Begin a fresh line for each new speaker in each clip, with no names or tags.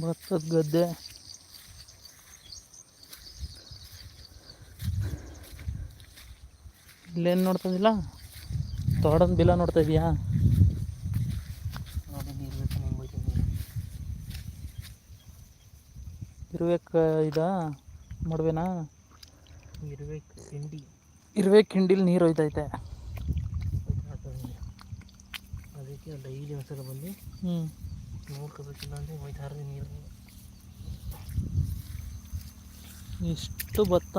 ಭತ್ತದ ಗದ್ದೆ. ಇಲ್ಲೇನು ನೋಡ್ತಾ ಇದ್ದಿಲ್ಲ ತೋಟದ ಬಿಲ ನೋಡ್ತಾ ಇದೀಯಾ ಇರ್ಬೇಕು ಇದಾ? ಮಡ್ವೆನಾ?
ಇರ್ಬೇಕು ಹಿಂಡಿ
ಇರುವೆ ಹಿಂಡಿಲಿ ನೀರು ಹೋಯ್ತೈತೆ
ಅದಕ್ಕೆ ಡೈಲಿ ಒಂದ್ಸಲ ಬಂದು
ಹ್ಞೂ
ನೋಡ್ಕೋಬೇಕಿಲ್ಲ ಅಂದರೆ ಒಯ್ದಾರದೆ ನೀರು
ಇಷ್ಟು ಭತ್ತ?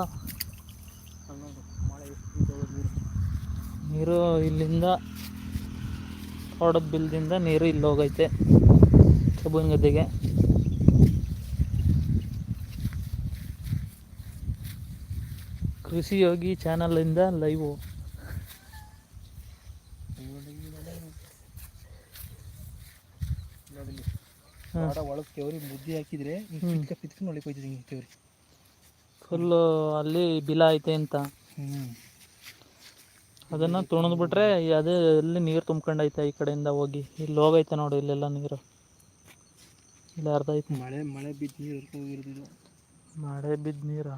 ನೀರು
ಇಲ್ಲಿಂದ ಹೊಡೆದ ಬಿಲ್ದಿಂದ ನೀರು ಇಲ್ಲಿ ಹೋಗೈತೆ, ಕಬ್ಬಿನ ಗದ್ದೆಗೆ. ಕೃಷಿ ಯೋಗಿ ಚಾನಲಿಂದ ಲೈವು
ನೋಡಿಲ್ಲಿ ತೋಟ ಒಳಗೆ ಕೇವ್ರಿ ಮುದ್ದೆ ಹಾಕಿದ್ರೆ ಹಿಂಗೆ
ಪಿತ್ಕ
ಪಿತ್ಕ ಪಿತ್ಕೊಂಡು ಒಳಗೆ ಹೋಯ್ತದೆ ಹಿಂಗೆ ತೆವರಿ
ಫುಲ್ಲು ಅಲ್ಲಿ ಬಿಲ ಐತೆ ಅಂತ.
ಹ್ಞೂ
ಅದನ್ನು ತುಣಿದ್ಬಿಟ್ರೆ ಅದೇ ಎಲ್ಲಿ ನೀರು ತುಂಬ್ಕೊಂಡೈತೆ ಈ ಕಡೆಯಿಂದ ಹೋಗಿ. ಇಲ್ಲಿ ಹೋಗೈತೆ ನೋಡಿ ಇಲ್ಲೆಲ್ಲ ನೀರು. ಇಲ್ಲಿ ಅರ್ಧ ಐತೆ.
ಮಳೆ ಮಳೆ ಬಿದ್ದು ನೀರು
ಮಳೆ ಬಿದ್ದ ನೀರು?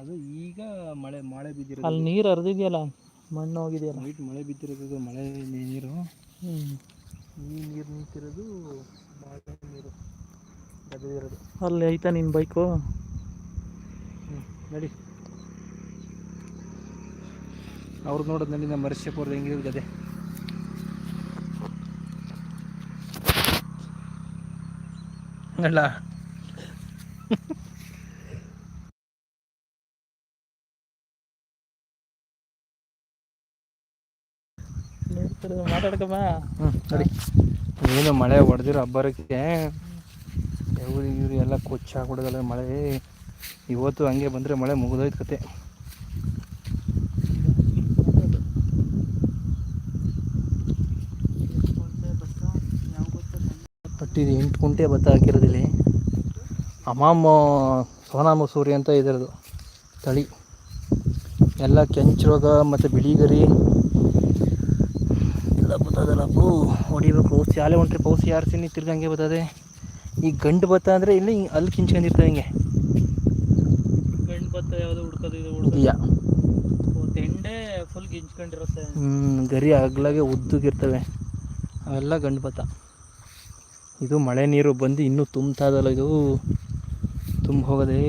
ಅದು ಈಗ ಮಳೆ ಮಳೆ ಬಿದ್ದಿರೋದು.
ಅಲ್ಲಿ ನೀರು ಹರಿದಿದೆಯಲ್ಲ ಮಣ್ಣು ಹೋಗಿದೆಯಲ್ಲ.
ನೈಟ್ ಮಳೆ ಬಿದ್ದಿರೋದು ಮಳೆ ನೀರು.
ಹ್ಞೂ
ಈ ನೀರು ನಿಂತಿರೋದು
ಅಲ್ಲಿ ಐತಾ ನಿನ್ನ ಬೈಕು?
ನಡಿ. ಅವ್ರು ನೋಡೋದು ನಡಿ ನಮ್ಮ ಮರಸ್ಯಪುರದ ಹೆಂಗಿರೋದು ಗದೆ ಅಲ್ಲ. ಏನು ಮಳೆ ಹೊಡೆದಿರೋ ಹಬ್ಬರಕ್ಕೆ ಇವ್ರು ಇವ್ರಿ ಎಲ್ಲ ಕೊಚ್ಚ ಮಳೆ. ಇವತ್ತು ಹಂಗೆ ಬಂದರೆ ಮಳೆ ಮುಗಿದೋಯ್ತು ಕತೆ. ಇದು ಎಂಟು ಕುಂಟೆ ಭತ್ತ ಹಾಕಿರೋದಿಲ್ಲಿ ಅಮಾಮ ಸೋನಾ ಮಸೂರಿ ಅಂತ ಇದರದು ತಳಿ. ಎಲ್ಲ ಕೆಂಚು ರೋಗ ಮತ್ತು ಬಿಳಿಗರಿ ಬರ್ತದಲ್ಲ ಪೂ ಹೊಡಿಬೇಕು. ಔಷಧಿ ಆಲೆ ಹೊಂಟ್ರಿ ಪೌಸಿ ಯಾರ್ಸಿನಿ ತಿರ್ಗಂಗೆ ಬರ್ತದೆ. ಈ ಗಂಡು ಭತ್ತ ಅಂದರೆ ಇಲ್ಲಿ ಹಿಂಗ್ ಅಲ್ಲಿ ಕಿಂಚ್ಕೊಂಡಿರ್ತದೆ ಹಿಂಗೆ.
ಗಂಡು ಭತ್ತ ಯಾವುದು ಹುಡ್ಕೋದು ಇದು ಹುಡ್ಕೋದು. ತೆಂಡೆ ಫುಲ್ ಗಿಂಚ್ಕೊಂಡಿರುತ್ತೆ.
ಗರಿ ಅಗ್ಲಾಗೆ ಉದ್ದಗಿರ್ತವೆ. ಅವೆಲ್ಲ ಗಂಡು ಭತ್ತ ಇದು ಮಳೆ ನೀರು ಬಂದು ಇನ್ನೂ ತುಂಬ್ತಾ ಇದಲ್ಲ ಇದು. ತುಂಬ ಹೋಗದೆ.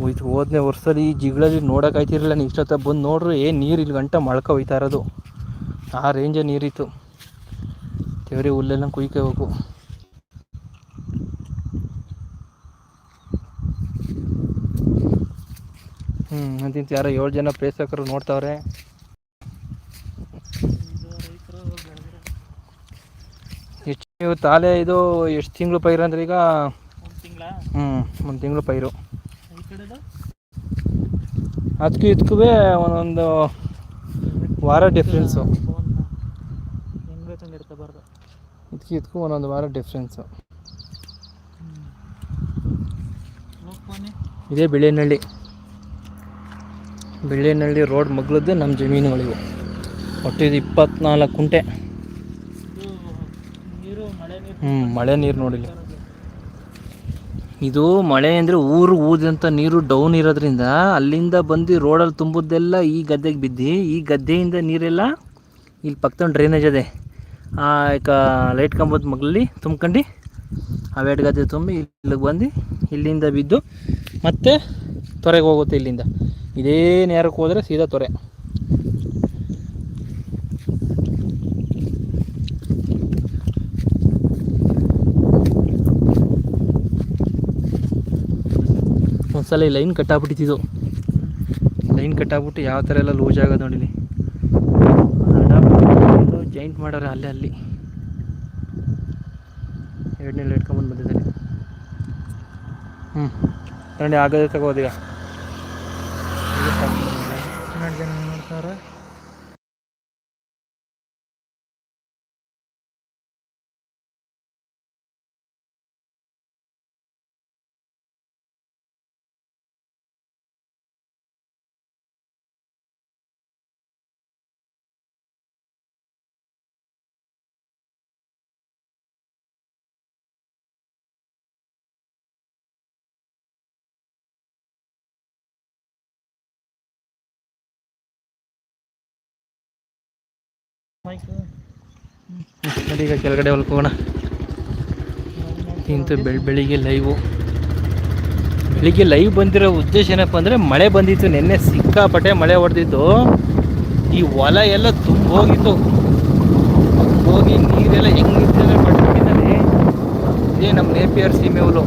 ಹೋಯ್ತು ಹೋದನೇ ವರ್ಷದಲ್ಲಿ ಈ ಜಿಗಳಲ್ಲಿ ನೋಡೋಕ್ಕಾಯ್ತಿರಲಿಲ್ಲ ನೀವು ಇಷ್ಟೊತ್ತ ಬಂದು ನೋಡ್ರಿ ಏನು ನೀರು ಇಲ್ಲಿ ಗಂಟ ಮಳ್ಕ ಹೋಯ್ತಾ ಇರೋದು. ಆ ರೇಂಜೇ ನೀರಿತ್ತು. ದೇವ್ರಿ ಹುಲ್ಲೆಲ್ಲ ಕುಯ್ಕೋಬೇಕು. ಹ್ಞೂ ಅಂತಿಂತ ಯಾರೋ ಏಳು ಜನ ಪ್ರೇಕ್ಷಕರು ನೋಡ್ತಾವ್ರೆ. ಎಷ್ಟು ನೀವು ತಾಲೆ ಇದು ಎಷ್ಟು ತಿಂಗಳು ಪೈರು ಅಂದ್ರೆ ಈಗ? ಹ್ಞೂ ಒಂದು ತಿಂಗಳು ಪೈರು. ಅದಕ್ಕೂ ಇದಕ್ಕೂ ಒಂದೊಂದು ವಾರ ಡಿಫ್ರೆನ್ಸು
ಬೇಕಂಗೆ ಇಡ್ಕೋಬಾರ್ದು
ಇದಕ್ಕೂ ಇದಕ್ಕೂ ಒಂದೊಂದು ವಾರ ಡಿಫ್ರೆನ್ಸು ಇದೇ ಬಿಳಿನಹಳ್ಳಿ ಬಿಳಿನಹಳ್ಳಿ ರೋಡ್ ಮಗ್ಲದ್ದು ನಮ್ಮ ಜಮೀನುಗಳಿವು. ಒಟ್ಟು ಇದು ಇಪ್ಪತ್ನಾಲ್ಕು ಕುಂಟೆ. ಹ್ಞೂ ಮಳೆ ನೀರು. ನೋಡಿಲ್ಲ. ಇದು ಮಳೆ ಅಂದರೆ ಊರು ಊದಂಥ ನೀರು ಡೌನ್ ಇರೋದ್ರಿಂದ ಅಲ್ಲಿಂದ ಬಂದು ರೋಡಲ್ಲಿ ತುಂಬುದೆಲ್ಲ ಈ ಗದ್ದೆಗೆ ಬಿದ್ದು. ಈ ಗದ್ದೆಯಿಂದ ನೀರೆಲ್ಲ ಇಲ್ಲಿ ಪಕ್ಕದ ಡ್ರೈನೇಜ್ ಅದೇ. ಆ, ಈಗ ಲೈಟ್ ಕಂಬದ ಮಗ್ಲಲ್ಲಿ ತುಂಬ್ಕೊಂಡು ಅವೆರಡು ಗದ್ದೆ ತುಂಬಿ ಇಲ್ಲಿಗೆ ಬಂದು ಇಲ್ಲಿಂದ ಬಿದ್ದು ಮತ್ತೆ ತೊರೆಗೆ ಹೋಗುತ್ತೆ ಇಲ್ಲಿಂದ. ಇದೇ ನೇರಕ್ಕೆ ಹೋದರೆ ಸೀದಾ ತೊರೆ. ಒಂದ್ಸಲ ಲೈನ್ ಕಟ್ಟಾಗ್ಬಿಟ್ಟಿದ್ದು ಲೈನ್ ಕಟ್ಟಾಗ್ಬಿಟ್ಟು ಯಾವ ಥರ ಎಲ್ಲ ಲೂಸ್ ಆಗೋದು ನೋಡಿಲಿ ಜಾಯಿಂಟ್ ಮಾಡೋರೆ ಅಲ್ಲೇ ಅಲ್ಲಿ. ಎರಡನೇ ಇಟ್ಕೊಂಬಂದು ಬಂದಿದ್ದಾರೆ ಹ್ಞೂ ನೋಡಿ ಆಗೋದೇ ತಗೋದೀಗ
ನೋಡ್ತಾರೆ.
ಈಗ ಕೆಳಗಡೆ ಹೊಲ್ಕೋಣ. ಇಂತು ಬೆಳ್, ಬೆಳಿಗ್ಗೆ ಲೈವು ಬೆಳಿಗ್ಗೆ ಲೈವ್ ಬಂದಿರೋ ಉದ್ದೇಶ ಏನಪ್ಪ ಅಂದರೆ ಮಳೆ ಬಂದಿತ್ತು, ನಿನ್ನೆ ಸಿಕ್ಕಾಪಟ್ಟೆ ಮಳೆ ಹೊಡೆದಿತ್ತು. ಈ ಹೊಲ ಎಲ್ಲ ತುಂಬ ಹೋಗಿತ್ತು ಹೋಗಿ ನೀರೆಲ್ಲ ಹೆಂಗಿತ್ತು ಪಡ್ಕೊಂಡಿದ್ದಾರೆ ಇದೇ ನಮ್ಮ ನೇಪಿಯರ್ ಸೀಮೆ ಹುಲ್ಲು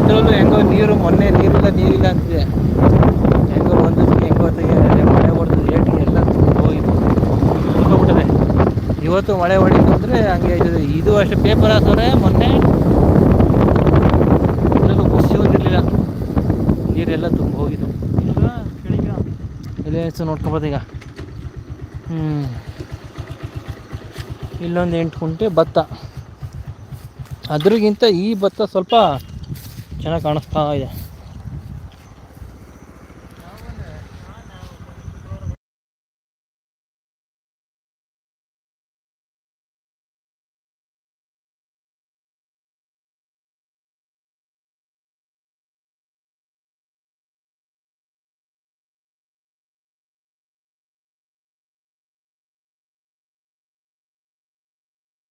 ಇದರಲ್ಲೂ ಹೆಂಗೋ ನೀರು, ಮೊನ್ನೆ ನೀರಿಲ್ಲ ನೀರಿಲ್ಲ ಅಂತಿದೆ ಹೆಂಗೋ ಬಂದಿದ್ದು ಹೆಂಗೋ ತೆಗೆ ಮಳೆ ಹೊಡೆದು ಲೇಟಿಗೆ ಎಲ್ಲ ತುಂಬ ಹೋಗಿತ್ತು ತುಂಬಿಬಿಟ್ಟಿದೆ ಇವತ್ತು ಮಳೆ ಹೊಡಿತು ಅಂದರೆ ಹಂಗೆ ಇದು ಇದು ಅಷ್ಟೇ ಪೇಪರ್ ಹಾಕಿದ್ರೆ ಮೊನ್ನೆ. ಎಲ್ಲೂ ಖುಷಿ ಹೊಂದಿರಲಿಲ್ಲ. ನೀರೆಲ್ಲ ತುಂಬ ಹೋಗಿದ್ದು ಇದೇ ಹೆಸರು ನೋಡ್ಕೊಬೋದು ಈಗ. ಹ್ಞೂ ಇಲ್ಲೊಂದು ಎಂಟು ಕುಂಟೆ ಭತ್ತ. ಅದ್ರಿಗಿಂತ ಈ ಭತ್ತ ಸ್ವಲ್ಪ ಚೆನ್ನಾಗಿ ಕಾಣಿಸ್ತಾ ಇದೆ.